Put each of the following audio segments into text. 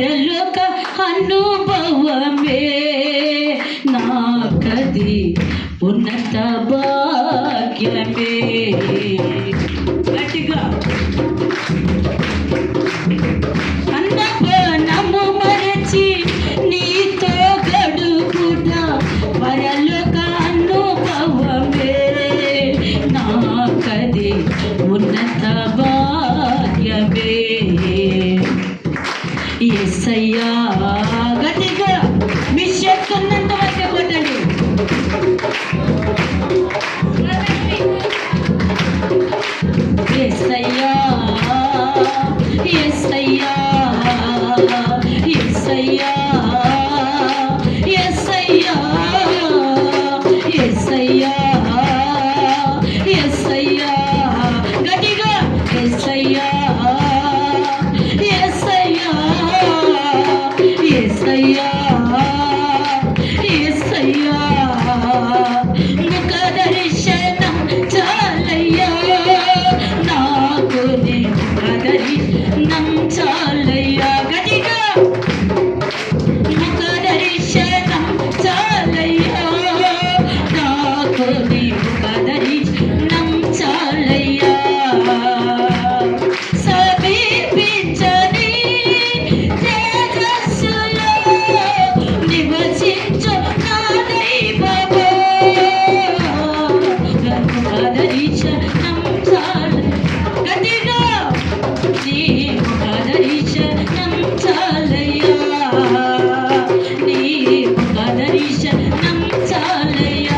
పరలోక అనుభవమే. నాకది ఉన్నత భాగ్యమే. గట్టిగా. ఎస్సయ్యా నీవు ఆదరించడం చాలయ్యా.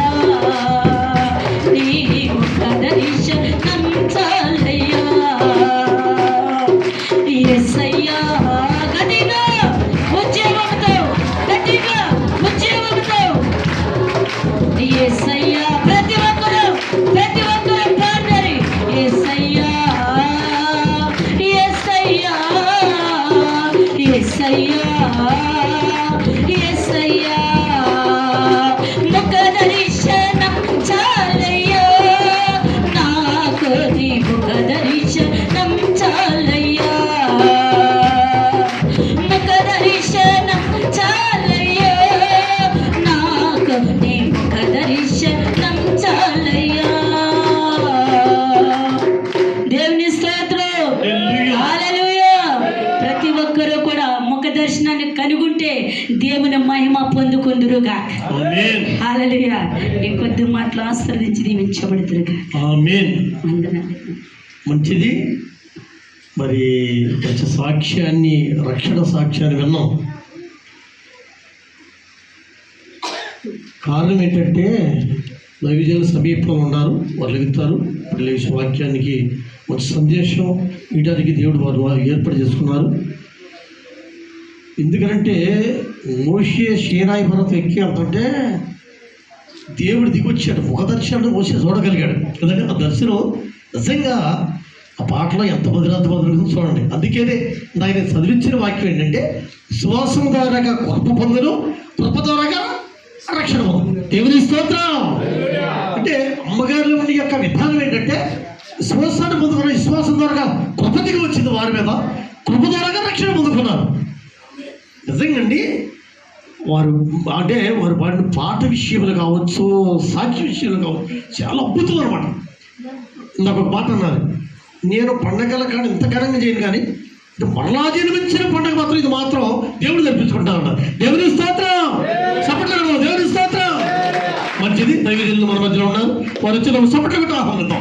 చాలయ్యా. దేవుని స్తోత్రం. ప్రతి ఒక్కరూ కూడా ముఖ దర్శనాన్ని కనుగొంటే దేవుని మహిమ పొందుకుందురుగా. ఆమేన్. హాలలుయా ఈ కొద్ది మాటలు ఆస్వాదించి దీవించబడుతురుగా మంచిది. మరి సాక్ష్యాన్ని రక్షణ సాక్ష్యాన్ని విన్నాం. కారణం ఏంటంటే దైవజనుల సమీపంలో ఉన్నారు వాళ్ళు ఎగుతారు పిల్లల వాక్యానికి మంచి సందేశం ఇవ్వడానికి దేవుడు వారు వారు ఏర్పాటు చేసుకున్నారు. ఎందుకంటే మోషే షీనాయి పర్వతం ఎక్కి అంటే దేవుడు దిగొచ్చాడు. ఒక దర్శనం మోసే చూడగలిగాడు. ఎందుకంటే ఆ దర్శనం నిజంగా ఆ పాటలో ఎంత మధురాంత మధురం చూడండి. అందుకనే ఆయన చదివించిన వాక్యం ఏంటంటే శ్వాసం ద్వారాగా కృప పొందును కృప ద్వారాగా రక్షణ దేవుని స్తోత్రం. అంటే అమ్మగారిలో ఉండే యొక్క విధానం ఏంటంటే విశ్వాసాన్ని పొందుకున్న విశ్వాసం ద్వారా కృప దిగి వచ్చింది వారి మీద. కృప ద్వారాగా రక్షణ పొందుకున్నారు. నిజంగండి వారు అంటే వారు పాడిన పాట విషయంలో కావచ్చు సాక్షి విషయంలో కావచ్చు చాలా అద్భుతం అనమాట నాకు ఒక పాట అన్నారు నేను పండగల కానీ ఇంత ఘనంగా చేయను కానీ మరలా జన్మించిన పండగ మాత్రం ఇది మాత్రం దేవుడు జరిపించుకుంటా ఉన్నారు దేవుని సపట్లు దేవుని స్తోత్రం మంచిది దైవజనులు